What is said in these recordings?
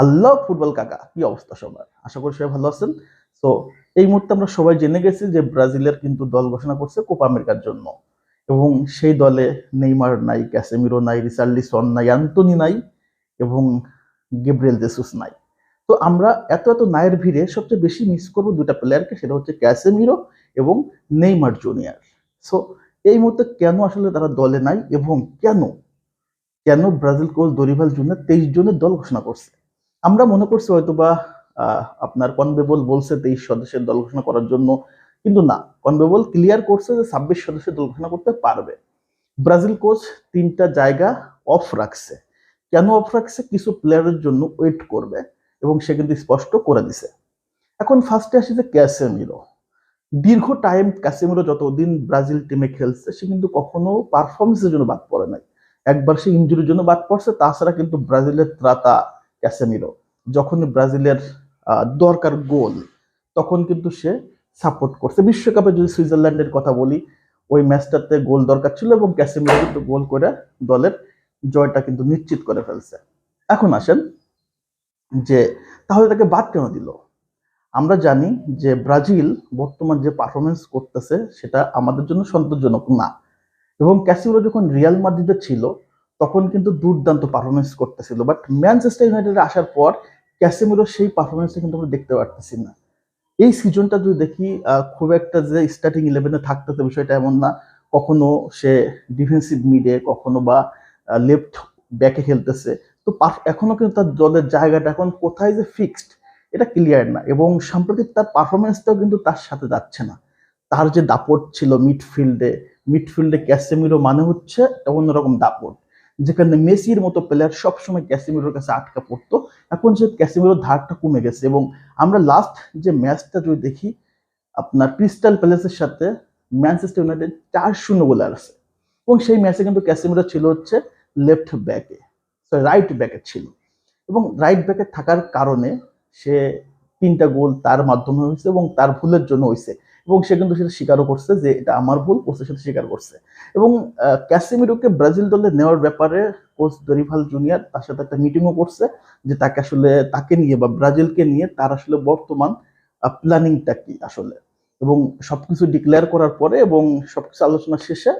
আল্লাহ football কাকা, কি অবস্থা সবার? আশা করি সবাই ভালো আছেন। তো এই মুহূর্তে আমরা সবাই জেনে গেছি যে ব্রাজিলের কিন্তু দল ঘোষণা করছে কোপা আমেরিকার জন্য। এবং সেই দলে নেইমার নাই, ক্যাসেমিরো নাই, রিচার্লিসন নাই অ্যান্টনি নাই এবং গেব্রিয়েল জেসুস নাই। তো আমরা এত এত নায়ের ভিড়ে সবচেয়ে বেশি মিস করব দুটা প্লেয়ারকে সেটা হচ্ছে ক্যাসেমিরো এবং নেইমার জুনিয়র। সো এই মুহূর্তে কেন আসলে তারা দলে নাই এবং কেন? কেন ব্রাজিল কোচ দরিভাল জুনিয়র তেইশ জনের দল ঘোষণা করছে? আমরা মনে করছি হয়তো বা আপনার কনবেবল বলছে তেইশ সদস্যের দল ঘোষণা করার জন্য, কিন্তু না। কনবেবল ক্লিয়ার করছে যে ছাব্বিশ সদস্যের দল ঘোষণা করতে পারবে। ব্রাজিল কোচ তিনটা জায়গা অফ রাখছে। কেন অফ রাখছে? কিছু প্লেয়ারের জন্য ওয়েট করবে এবং সে কিন্তু স্পষ্ট করে দিছে। এখন ফার্স্টে আসি যে ক্যাসেমিরো। দীর্ঘ টাইম ক্যাসেমিরো যতদিন ব্রাজিল টিমে খেলছে, সে কিন্তু কখনো পারফরমেন্সের জন্য বাদ পড়ে নাই। একবার সে ইঞ্জুরির জন্য বাদ পড়ছে, তাছাড়া কিন্তু ব্রাজিলের ত্রাতা ক্যাসেমিরো। যখন ব্রাজিলের দরকার গোল, তখন কিন্তু সে সাপোর্ট করছে। বিশ্বকাপে যদি সুইজারল্যান্ডের কথা বলি, ওই ম্যাচটাতে গোল দরকার ছিল এবং ক্যাসেমিরো কিন্তু গোল করে দলের জয়টা কিন্তু নিশ্চিত করে ফেলছে। এখন আসেন যে, তাহলে তাকে বাদ কেন দিল? আমরা জানি যে ব্রাজিল বর্তমান যে পারফরমেন্স করতেছে, সেটা আমাদের জন্য সন্তোষজনক না। এবং ক্যাসিমিরো যখন রিয়াল মাদ্রিদে ছিল তখন কিন্তু দুর্দান্ত পারফরমেন্স করতেছিল। বাট ম্যানচেস্টার ইউনাইটেডে আসার পর ক্যাসিমিরো সেই পারফরমেন্সটা কিন্তু আমরা দেখতে পারতেছি না। এই সিজনটা যদি দেখি খুব একটা যে স্টার্টিং ইলেভেনে থাকতে থাকতেছে বিষয়টা এমন না। কখনো সে ডিফেন্সিভ মিডে কখনো বা লেফট ব্যাকে খেলতেছে। তো এখনও কিন্তু তার দলের জায়গাটা এখন কোথায় যে ফিক্সড এটা ক্লিয়ার না। এবং সাম্প্রতিক তার পারফরমেন্সটাও কিন্তু তার সাথে যাচ্ছে না। তার যে দাপট ছিল মিডফিল্ডে মিডফিল্ডে ক্যাসেমিরো মানে হচ্ছে অন্যরকম দাপট। যেখানে মেসির মতো প্লেয়ার সবসময় ক্যাসেমিরোর কাছে আটকা পড়তো। এখন সে ক্যাসেমিরোর ধারটা কমে গেছে এবং আমরা লাস্ট যে ম্যাচটা যদি দেখি, আপনার ক্রিস্টাল প্যালেসের সাথে ম্যানচেস্টার ইউনাইটেড চার শূন্য বলে আসছে এবং সেই ম্যাচে কিন্তু ক্যাসেমিরো ছিল হচ্ছে লেফট ব্যাকে সরি রাইট ব্যাকে ছিল। এবং রাইট ব্যাকে থাকার কারণে সে তিনটা গোল তার মাধ্যমে হয়েছে এবং তার ভুলের জন্য হয়েছে। এবং সে কিন্তু সেটা স্বীকারও করছে যে এটা আমার ভুল কোচের সাথে স্বীকার করছে। এবং ক্যাসেমিরোকে ব্রাজিল দলে নেওয়ার ব্যাপারে কোচ দরিভাল জুনিয়র তার সাথে একটা মিটিংও করছে যে তাকে আসলে তাকে নিয়ে বা ব্রাজিলকে নিয়ে তার আসলে বর্তমান প্ল্যানিংটা কি আসলে? এবং সবকিছু ডিক্লেয়ার করার পরে এবং সবকিছু আলোচনা শেষে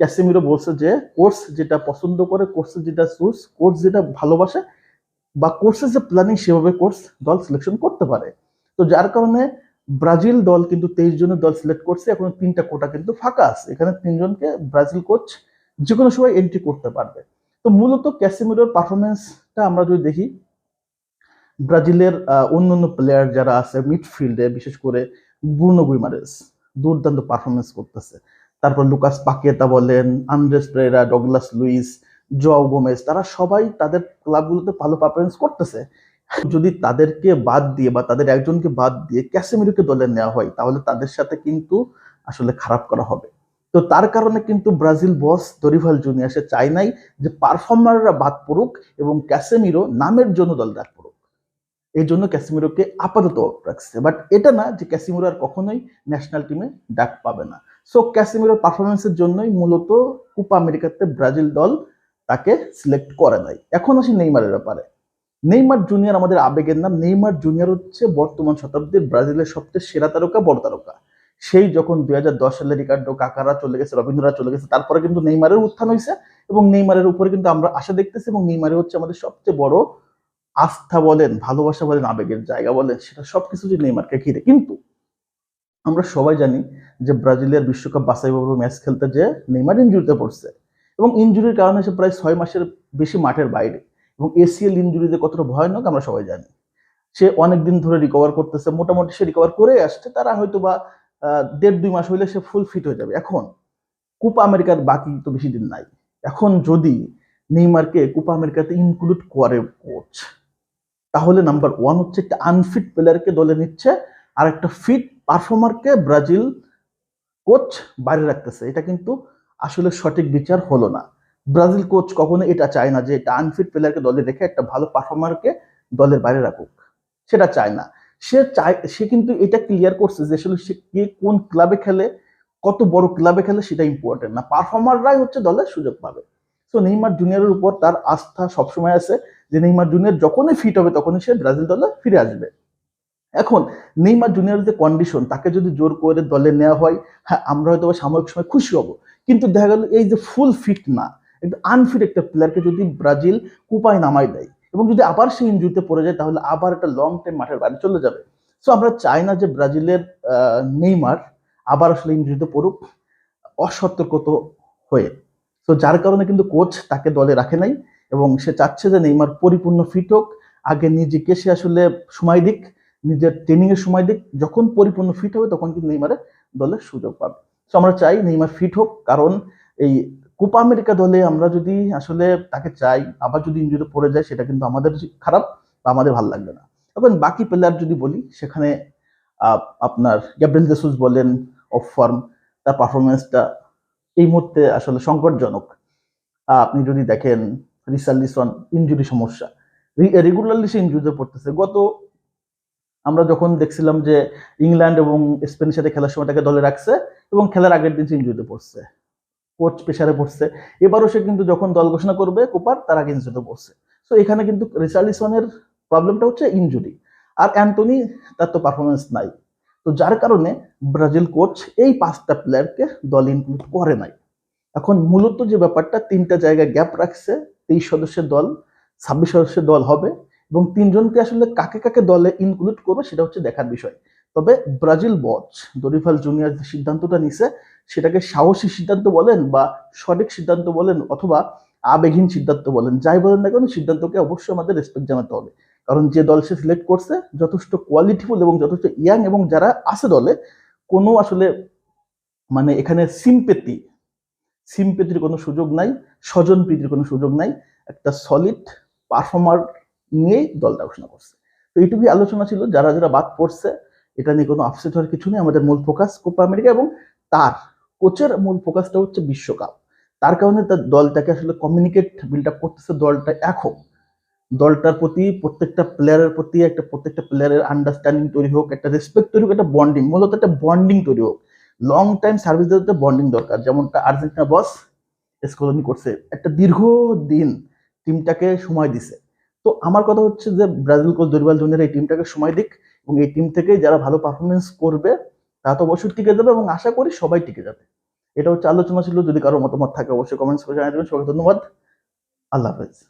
ক্যাসেমিরো বলছে যে কোর্স যেটা পছন্দ করে কোর্সের যেটা চুজ কোর্স যেটা ভালোবাসে বা কোর্সের যে প্ল্যানিং সেভাবে কোর্স দল সিলেকশন করতে পারে। তো যার কারণে ব্রাজিল দল কিন্তু তেইশ জনের দল সিলেক্ট করছে, এখন তিনটা কোটা কিন্তু ফাঁকা আছে। এখানে তিনজনকে ব্রাজিল কোচ যে কোনো সময় এন্ট্রি করতে পারবে। তো মূলত ক্যাসিমিরোর পারফরমেন্সটা আমরা যদি দেখি, ব্রাজিলের অন্যান্য প্লেয়ার যারা আছে মিডফিল্ডে বিশেষ করে ব্রুনো গুইমারেস দুর্দান্ত পারফরমেন্স করতেছে। তারপর লুকাস পাকেতা বলেন, Andreas Pereira, Douglas Luiz, Joao Gomes, তারা সবাই তাদের ক্লাবগুলোতে ভালো পারফরমেন্স করতেছে। যদি তাদেরকে বাদ দিয়ে বা তাদের একজনকে বাদ দিয়ে ক্যাসেমিরোকে দলে নেওয়া হয়, তাহলে তাদের সাথে কিন্তু আসলে খারাপ করা হবে। তো তার কারণে কিন্তু ব্রাজিল বস দরিভাল জুনিয়র সে চায় নাই যে পারফর্মাররা বাদ পড়ুক এবং ক্যাসেমিরো নামের জন্য দল ডাক পড়ুক। এই জন্য ক্যাসিমিরোকে আপাতত রাখছে। বাট এটা না যে ক্যাসিমিরো আর কখনোই ন্যাশনাল টিমে ডাক পাবে না। সো ক্যাসিমিরোর পারফরমেন্সের জন্যই মূলত কোপা আমেরিকাতে ব্রাজিল দল তাকে সিলেক্ট করে নাই। এখন আসি নেইমারের ব্যাপারে। নেইমার জুনিয়র আমাদের আবেগের নাম। নেইমার জুনিয়র হচ্ছে বর্তমান শতাব্দীর ব্রাজিলের সবচেয়ে সেরা তারকা, বড় তারকা। সেই যখন দুই হাজার দশ সালে রিকার্ডো কাকারা চলে গেছে রবীন্দ্ররা চলে গেছে, তারপরে কিন্তু নেইমারের উত্থান হয়েছে এবং নেইমারের উপরে কিন্তু আমরা আশা দেখতেছি এবং নেইমারে হচ্ছে আমাদের সবচেয়ে বড় আস্থা বলেন, ভালোবাসা বলেন, আবেগের জায়গা বলেন, সেটা সবকিছু যে নেইমারকে ঘিরে। কিন্তু আমরা সবাই জানি যে ব্রাজিলের বিশ্বকাপ বাছাই পর্ব ম্যাচ খেলতে যে নেইমার ইঞ্জুরিতে পড়ছে এবং ইঞ্জুরির কারণে সে প্রায় ছয় মাসের বেশি মাঠের বাইরে। এবং এসিএল ইঞ্জুরিতে কতটা ভয়ানক আমরা সবাই জানি। সে অনেক দিন ধরে রিকভার করতেছে, মোটামুটি সে রিকভার করে আসছে, তারা হয়তো বা দেড় দুই মাস হইলে সে ফুল ফিট হয়ে যাবে। এখন কোপা আমেরিকার বাকি তো বেশি দিন নাই। এখন যদি নেইমারকে কোপা আমেরিকাতে ইনক্লুড করে কোচ তাহলে নাম্বার ওয়ান হচ্ছে একটা আনফিট প্লেয়ারকে দলে নিচ্ছে, আর একটা ফিট পারফর্মারকে ব্রাজিল কোচ বাইরে রাখতেছে। এটা কিন্তু আসলে সঠিক বিচার হলো না। ব্রাজিল কোচ কখনো এটা চায় না যে একটা আনফিট প্লেয়ারকে দলে রেখে একটা ভালো পারফর্মারকে দলের বাইরে রাখুক। সেটা চায় না। সে চায়, সে কিন্তু এটা ক্লিয়ার করছে যে আসলে সে কে কোন ক্লাবে খেলে, কত বড় ক্লাবে খেলে সেটা ইম্পর্টেন্ট না। পারফর্মাররাই হচ্ছে দলের সুযোগ পাবে। সো নেইমার জুনিয়রের উপর তার আস্থা সবসময় আছে যে নেইমার জুনিয়র যখনই ফিট হবে তখনই সে ব্রাজিল দলে ফিরে আসবে। এখন, নেইমার জুনিয়রের যে কন্ডিশন তাকে যদি জোর করে দলে নেওয়া হয় হ্যাঁ আমরা হয়তো সাময়িক সময় খুশি হব। কিন্তু দেখা গেল এই যে ফুল ফিট না একটু আনফিট একটা প্লেয়ারকে যদি ব্রাজিল কুপায় নামাই দেয় এবং যদি আবার সে ইঞ্জুরিতে পড়ে যায়, তাহলে আবার একটা লং টাইম মাঠের বাইরে চলে যাবে। সো আমরা চাই না যে ব্রাজিলের নেইমার আবার আসলে ইঞ্জুরিতে পড়ুক, অসতর্কত হয়ে। তো যার কারণে কিন্তু কোচ তাকে দলে রাখে নাই এবং সে চাচ্ছে যে নেইমার পরিপূর্ণ ফিট হোক, আগে নিজেকে সে আসলে সময় দিক, নিজের ট্রেনিং এর সময় দিক, যখন পরিপূর্ণ ফিট হবে তখন কিন্তু নেইমারে দলের সুযোগ পাবে। তো আমরা চাই নেইমার ফিট হোক, কারণ এই কোপা আমেরিকা দলে আমরা যদি আসলে তাকে চাই, আবার যদি ইঞ্জুরি পড়ে যায়, সেটা কিন্তু আমাদের খারাপ বা আমাদের ভালো লাগবে না। এখন বাকি প্লেয়ার যদি বলি, সেখানে আপনার গ্যাব্রিয়েল জেসুস বলেন অফ ফর্ম তার পারফরমেন্সটা এই মুহূর্তে আসলে সংকটজনক। আপনি যদি দেখেন, রিসার্লিসন ইনজুরি সমস্যা। রেগুলারলি সে ইনজুরিতে পড়তেছে। গত, আমরা যখন দেখছিলাম যে ইংল্যান্ড এবং স্পেনের সাথে খেলার সময় তাকে দলে রাখছে এবং খেলার আগের দিন সে ইনজুরিতে পড়ছে। কোচ প্রেশারে পড়ছে এবারও সে কিন্তু যখন দল ঘোষণা করবে, কোপার তার আগে ইনজুরিতে পড়ছে তো এখানে কিন্তু রিসার্লিসনের প্রবলেমটা হচ্ছে ইনজুরি আর অ্যান্টনি, তার তো পারফরমেন্স নাই। তো যার কারণে ব্রাজিল কোচ এই পাঁচটা প্লেয়ারকে দল ইনক্লুড করে নাই। এখন মূলত যে ব্যাপারটা, তিনটা জায়গায় গ্যাপ রাখছে, তেইশ সদস্যের দল, ছাব্বিশ সদস্যের দল হবে এবং তিনজনকে আসলে কাকে কাকে দলে ইনক্লুড করবে, সেটা হচ্ছে দেখার বিষয়। তবে ব্রাজিল বচ দরিফাল জুনিয়র যে সিদ্ধান্তটা নিছে, সেটাকে সাহসী সিদ্ধান্ত বলেন বা সঠিক সিদ্ধান্ত বলেন অথবা আবেগহীন সিদ্ধান্ত বলেন, যাই বলেন না কেন, সিদ্ধান্তকে অবশ্যই আমাদের রেসপেক্ট জানাতে হবে। কারণ যে দল সে সিলেক্ট করছে, যথেষ্ট কোয়ালিটিফুল এবং যথেষ্ট ইয়াং এবং যারা আছে দলে, কোনো আসলে মানে এখানে সিম্পেতি সিম্পেতির কোনো সুযোগ নাই স্বজন প্রীতির কোনো সুযোগ নাই, একটা সলিড পারফর্মার নিয়েই দলটা ঘোষণা করছে। তো এইটুকুই আলোচনা ছিল, যারা যারা বাদ পড়ছে এটা নিয়ে কোনো আপসেট হওয়ার কিছু নেই। আমাদের মূল ফোকাস কোপা আমেরিকা এবং তার কোচের মূল ফোকাসটা হচ্ছে বিশ্বকাপ। তার কারণে তার দলটাকে আসলে কমিউনিকেট বিল্ড আপ করতেছে দলটা এখন। দলটার প্রতি প্রত্যেকটা প্লেয়ারের প্রতি একটা প্রত্যেকটা প্লেয়ারের আন্ডারস্ট্যান্ডিং তৈরি হোক, একটা রেসপেক্ট তৈরি হোক, একটা বন্ডিং মূলত একটা বন্ডিং তৈরি হোক। লং টাইম সার্ভিস দিতে বন্ডিং দরকার। যেমনটা আর্জেন্টিনা বস স্কলনি করছে, একটা দীর্ঘ দিন টিমটাকে সময় দিছে। তো আমার কথা হচ্ছে যে ব্রাজিল কোচ দরিবাল জুনিয়র এই টিমটাকে সময় দিক। এবং এই টিম থেকে যারা ভালো পারফরমেন্স করবে, তারা তো অবশ্যই টিকে যাবে এবং আশা করি সবাই টিকে যাবে। এটা হচ্ছে আলোচনা ছিল। যদি কারও মতামত থাকে, অবশ্যই কমেন্টস করে জানিয়ে দেবেন। সবাই ধন্যবাদ। আল্লাহ হাফেজ।